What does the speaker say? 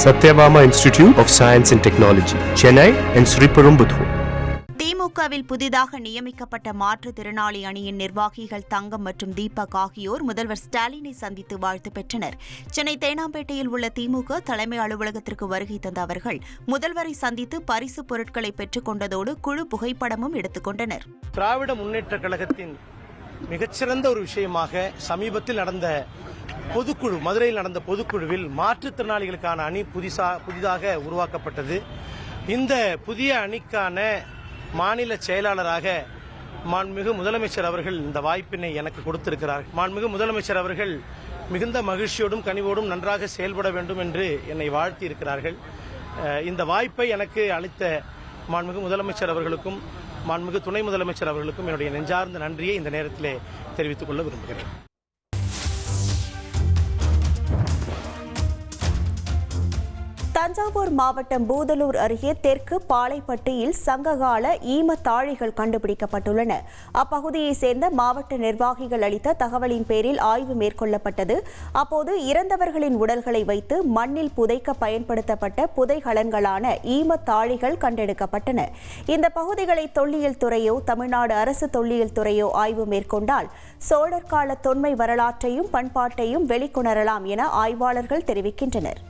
Satyabama Institute of Science and Technology, Chennai and Sriperumbudur. திமுகவில் புதிதாக நியமிக்கப்பட்ட மாற்றுத்திறனாளி அணியின் நிர்வாகிகள் தங்கம் மற்றும் தீபக் ஆகியோர் முதல்வர் ஸ்டாலினை சந்தித்து வாழ்த்து பெற்றனர் சென்னை தேனாம்பேட்டையில் உள்ள திமுக தலைமை அலுவலகத்திற்கு வருகை தந்த அவர்கள் முதல்வரை சந்தித்து பரிசுப் பொருட்களை பெற்றுக் கொண்டதோடு குழு புகைப்படமும் எடுத்துக் கொண்டனர் திராவிட முன்னேற்ற கழகத்தின் மிகச்சிறந்த ஒரு விஷயமாக சமீபத்தில் நடந்த பொதுக்குழு மதுரையில் நடந்த பொதுக்குழுவில் மாற்றுத்திறனாளிகளுக்கான அணி புதிசா புதிதாக உருவாக்கப்பட்டது. இந்த புதிய அணிக்கான மாநில செயலாளராக மாண்புமிகு முதலமைச்சர் அவர்கள் இந்த வாய்ப்பினை எனக்கு கொடுத்திருக்கிறார். மாண்புமிகு முதலமைச்சர் அவர்கள் மிகுந்த மகிழ்ச்சியோடும் கனிவோடும் நன்றாக செயல்பட வேண்டும் என்று என்னை வாழ்த்தி இருக்கிறார்கள் இந்த வாய்ப்பை எனக்கு அளித்த மாண்புமிகு முதலமைச்சர் அவர்களுக்கும் மாண்புமிகு துணை முதலமைச்சர் அவர்களுக்கும் என்னுடைய நெஞ்சார்ந்த நன்றியை இந்த நேரத்திலே தெரிவித்துக் கொள்ள விரும்புகிறேன். தஞ்சாவூர் மாவட்டம் பூதலூர் அருகே தெற்கு பாலைப்பட்டியில் சங்ககால ஈம தாழிகள் கண்டுபிடிக்கப்பட்டுள்ளன. அப்பகுதியைச் சேர்ந்த மாவட்ட நிர்வாகிகள் அளித்த தகவலின் பேரில் ஆய்வு மேற்கொள்ளப்பட்டது. அப்போது இறந்தவர்களின் உடல்களை வைத்து மண்ணில் புதைக்க பயன்படுத்தப்பட்ட புதைகலன்களான ஈம தாழிகள் கண்டெடுக்கப்பட்டன. இந்த பகுதிகளை தொல்லியல் துறையோ தமிழ்நாடு அரசு தொல்லியல் துறையோ ஆய்வு மேற்கொண்டால் சோழர் கால தொன்மை வரலாற்றையும் பண்பாட்டையும் வெளிக்கொணரலாம் என ஆய்வாளர்கள் தெரிவிக்கின்றனர்.